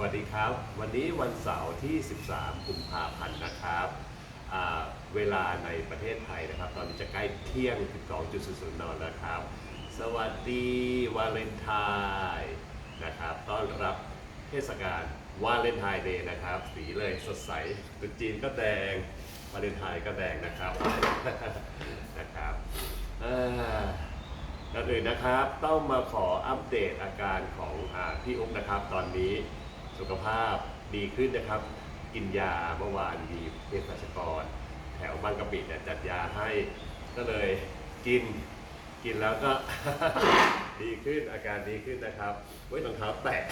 วัสดีครับ วันนี้วันเสาร์ที่ 13 กุมภาพันธ์นะครับเวลาในประเทศไทยนะครับ ตอนนี้จะใกล้เที่ยง 12.00นแล้วครับ สวัสดีวาเลนไทน์นะครับ ต้อนรับเทศกาลวาเลนไทน์เดย์นะครับ สีเลยสดใสตรุษจีนก็แดง วาเลนไทน์ก็แดงนะครับนะครับอ่าก่อนอื่นนะครับต้องมาขออัปเดตอาการของอพี่อุ๊บนะครับตอนนี้ สุขภาพดีขึ้นนะครับ กินยาเมื่อวานมีเภสัชกร แถวบางกะปิเนี่ยจัดยาให้ก็เลยกินกินแล้วก็ ดีขึ้นอาการดีขึ้นนะครับเว้ยรองเท้าแตะ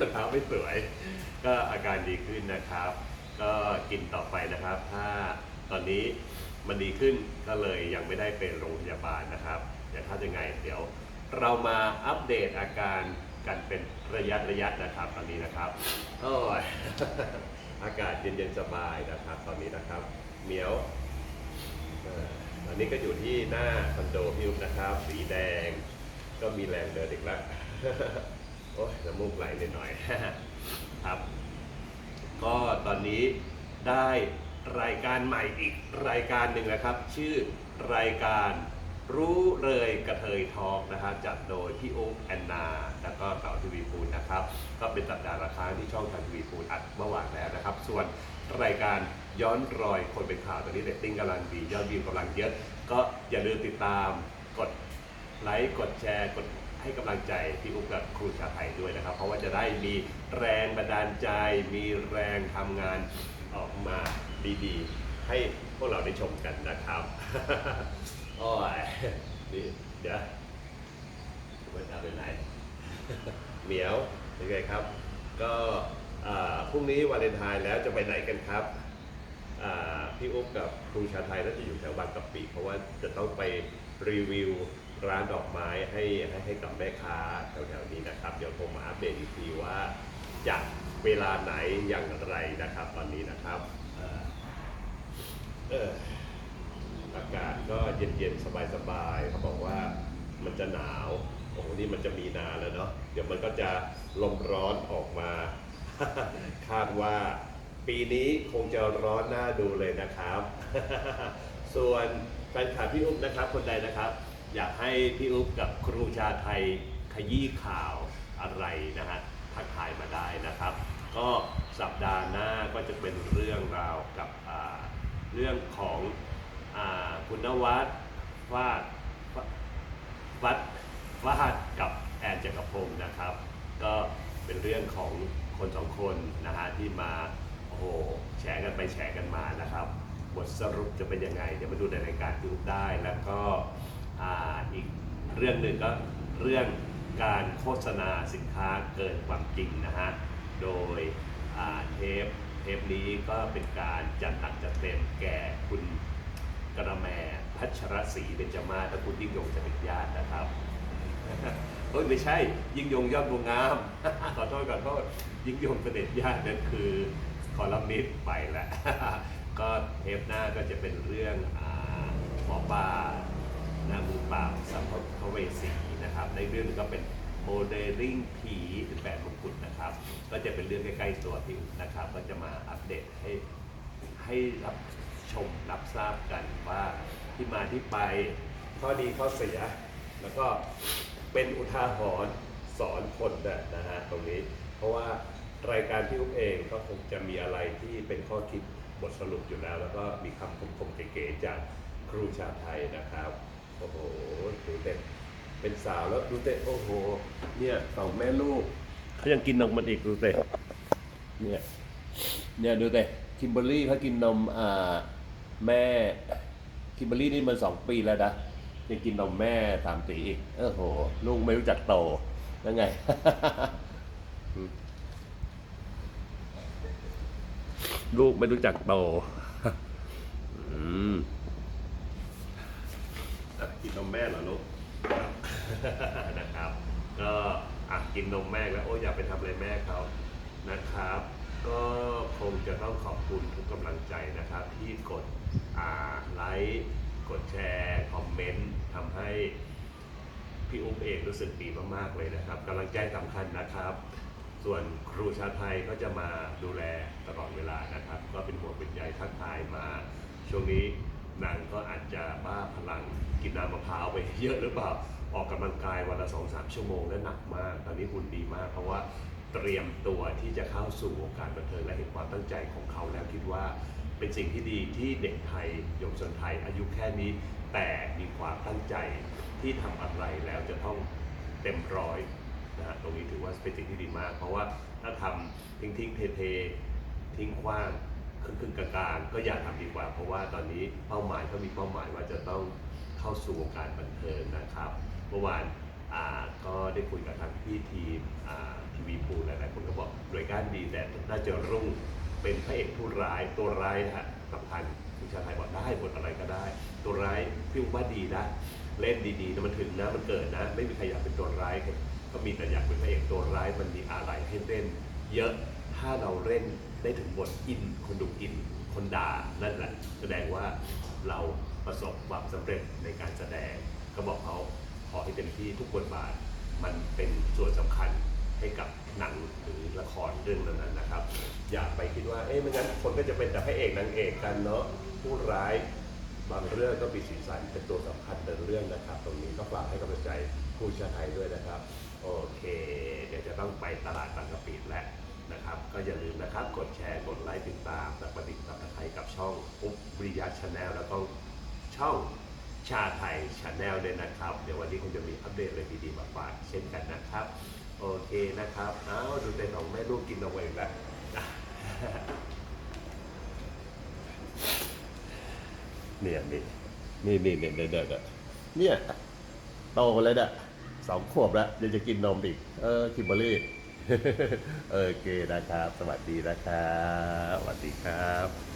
รองเท้าไม่สวย ก็อาการดีขึ้นนะครับ ก็กินต่อไปนะครับ ถ้าตอนนี้มันดีขึ้นก็เลยยังไม่ได้ไปโรงพยาบาลนะครับเดี๋ยวถ้าจะไงเดี๋ยวเรามาอัปเดตอาการ กันเป็นระยะระยะนะครับตอนนี้นะครับโอ้ย อากาศเย็นๆสบายนะครับ ตอนนี้นะครับเหมียวเอ่อตอนนี้ก็อยู่ที่หน้าคอนโดพิวนะครับ สีแดง ก็มีแรงเดินอีกแล้ว โอ้ยน้ำมูกไหลนิดหน่อย ครับ ก็ตอนนี้ได้รายการใหม่อีกรายการหนึ่งนะครับ ชื่อรายการ รู้เลยกระเทยทองนะฮะจัดโดยพี่อุ๊บแอนนา แล้วก็เต่าทีวีปูนนะครับ ก็เป็นสัปดาห์ละครั้งที่ช่องทางทีวีปูนอัดเมื่อวานแล้วนะครับ ส่วนรายการย้อนรอยคนเป็นข่าวตอนนี้เรตติ้งกำลังดียอดวิวกำลังเยอะ ก็อย่าลืมติดตามกดไลค์กดแชร์กดให้กำลังใจพี่อุ๊บกับครูชาไทยด้วยนะครับ เพราะว่าจะได้มีแรงบันดาลใจ มีแรงทำงานออกมาดีๆ ให้พวกเราได้ชมกันนะครับ โอ้ยนี่เดี๋ยวมันจะไปไหน เหมียวเป็นไงครับ ก็พรุ่งนี้วาเลนไทน์แล้วจะไปไหนกันครับพี่อุ๊บกับครูชาไทยน่าจะอยู่แถวบางกะปิเพราะว่าจะต้องไปรีวิวร้านดอกไม้ให้ให้ให้กับแม่ค้าแถวๆนี้นะครับ เดี๋ยวผมมาอัปเดตอีกทีว่าจะเวลาไหนอย่างไรนะครับ ตอนนี้นะครับ เออ อากาศก็เย็นๆ สบายๆเขาบอกว่ามันจะหนาวโอ้โหนี่มันจะมีนาแล้วเนาะเดี๋ยวมันก็จะลมร้อนออกมา คาดว่าปีนี้คงจะร้อนน่าดูเลยนะครับ ส่วนแฟนคลับพี่อุ๊บนะครับคนใดนะครับ อยากให้พี่อุ๊บกับครูชาไทยขยี้ข่าวอะไรนะฮะทักทายมาได้นะครับ ก็สัปดาห์หน้าก็จะเป็นเรื่องราวกับเรื่องของ อาคุณนวัดวาดวัดวาดกับแอนจักรพงศ์นะครับ ก็เป็นเรื่องของคนสองคนนะฮะที่มาโอ้โหแฉกันไปแฉกันมานะครับ บทสรุปจะเป็นยังไง เดี๋ยวมาดูในรายการดูได้แล้วก็อ,อีกเรื่องหนึ่งก็เรื่องการโฆษณาสินค้าเกินความจริงนะฮะ โดยอ่าเทปเทปนี้ก็เป็นการจัดหนักจัดเต็มแก่คุณกระแม พัชรศรีเบญจมาศและคุณยิ่งยงจะเป็นญาตินะครับเฮ้ยไม่ใช่ยิ่งยงยอดบัวงามขอโทษขอโทษยิ่งยงเสด็จญาตินั่นคือคอลัมนิสต์ไปแล้วก็เทปหน้าก็จะเป็นเรื่องหมอป่าหน้ามือปราบสัมภเวสีนะครับ ในเรื่องก็เป็นโมเดลลิ่งผีเป็นแปดมงกุฎนะครับ ก็จะเป็นเรื่องใกล้ๆตัวพี่อุ๊บนะครับ ก็จะมาอัปเดตให้ให้รับ ชมรับทราบกันว่าที่มาที่ไปข้อดีข้อเสีย แล้วก็เป็นอุทาหรณ์สอนคนนะฮะตรงนี้ เพราะว่ารายการพี่อุ๊บเองก็คงจะมีอะไรที่เป็นข้อคิดบทสรุปอยู่แล้ว แล้วก็มีคำคมๆเก๋ๆจากครูชาไทยนะครับโอ้โหดูเด็กเป็นสาวแล้วดูเด็โอ้โห เนี่ยสองแม่ลูกเขายังกินนมมันอีกดูเด็เนี่ยเนี่ยดูเด็กคิมเบอรรี่เขากินนมอ่า แม่คิมเบอรี่นี่มันสองปีแล้วนะยังกินนมแม่สามตีอีกเออโห ลูกไม่รู้จักโตแล้วไง ลูกไม่รู้จักโตอืมกินนมแม่เหรอลูกนะครับ ก็อะกินนมแม่แล้วโอ้ยอย่าไปทำอะไรแม่เขานะครับ ก็คงจะต้องขอบคุณทุกกำลังใจนะครับ ที่กดไลค์กดแชร์ คอมเมนต์ทำให้พี่อุ๊บเองรู้สึกดีมากๆเลยนะครับกำลังใจสำคัญนะครับ ส่วนครูชาไทยก็จะมาดูแลตลอดเวลานะครับ ก็เป็นห่วงเป็นใยทักทายมา ช่วงนี้นางก็อาจจะบ้าพลังกินน้ำมะพร้าวไปเยอะหรือเปล่าออกกำลังกายวันละสองสามชั่วโมงและหนักมาก ตอนนี้หุ่นดีมากเพราะว่า เตรียมตัวที่จะเข้าสู่วงการบันเทิงและเห็นความตั้งใจของเขาแล้วคิดว่าเป็นสิ่งที่ดีที่เด็กไทยเยาวชนไทยอายุแค่นี้ แต่มีความตั้งใจที่ทำอะไรแล้วจะต้องเต็มร้อยนะฮะตรงนี้ถือว่าเป็นสิ่งที่ดีมาก เพราะว่าถ้าทำทิ้งทิ้งเทเททิ้งขว้างครึ่งครึ่งกลางๆก็อย่าทำดีกว่า เพราะว่าตอนนี้เป้าหมายเขามีเป้าหมายว่าจะต้องเข้าสู่วงการบันเทิงนะครับ เมื่อวานก็ได้คุยกับทางพี่ทีม ทีวีพูหลายๆคนก็บอกหน่วยก้านดีแต่น่าจะรุ่งเป็นพระเอกผู้ร้ายตัวร้ายนะฮะสำคัญคุณชาไทยบอกได้บทอะไรก็ได้ ตัวร้ายพี่ว่าดีนะเล่นดีๆนะมันถึงนะมันเกิดนะ ไม่มีใครอยากเป็นตัวร้ายก็มีแต่อยากเป็นพระเอกตัวร้ายมันมีอะไรให้เล่น เยอะถ้าเราเล่นได้ถึงบทอินคนดูอินคนด่านั่นแหละแสดงว่าเราประสบความสำเร็จในการแสดง ก็บอกเขาขอให้เต็มที่ทุกบทบาท มันเป็นส่วนสำคัญ ให้กับหนังหรือละครเรื่องนั้นๆนะครับ อย่าไปคิดว่าเอ๊ะไม่งั้นคนก็จะเป็นแต่พระเอกนางเอกกันเนาะผู้ร้ายบางเรื่องก็มีสีสันเป็นตัวสำคัญในเรื่องนะครับ ตรงนี้ก็ฝากให้กำลังใจผู้ชาไทยด้วยนะครับ โอเค เดี๋ยวจะต้องไปตลาดบางกะปิแล้วนะครับ ก็อย่าลืมนะครับกดแชร์กดไลค์ติดตามและประดิษฐ์กับไทยกับช่องอุ๊บริยะชาแนลแล้วก็ช่องชาไทยชาแนลด้วยนะครับ เดี๋ยววันนี้คงจะมีอัปเดตอะไรดีๆมาฝากเช่นกันนะครับ โอเคนะครับอ้าวดูแต่สองแม่ลูกกินเอาไว้แล้วเนี่ยนี่นี่นี่เนี่ยเนี่ยเนี่ยเนี่ยโตเลยเนี่ยสองขวบแล้วยังจะกินนมอีก เออคิมเบอรี่โอเคนะครับ สวัสดีนะครับ สวัสดีครับ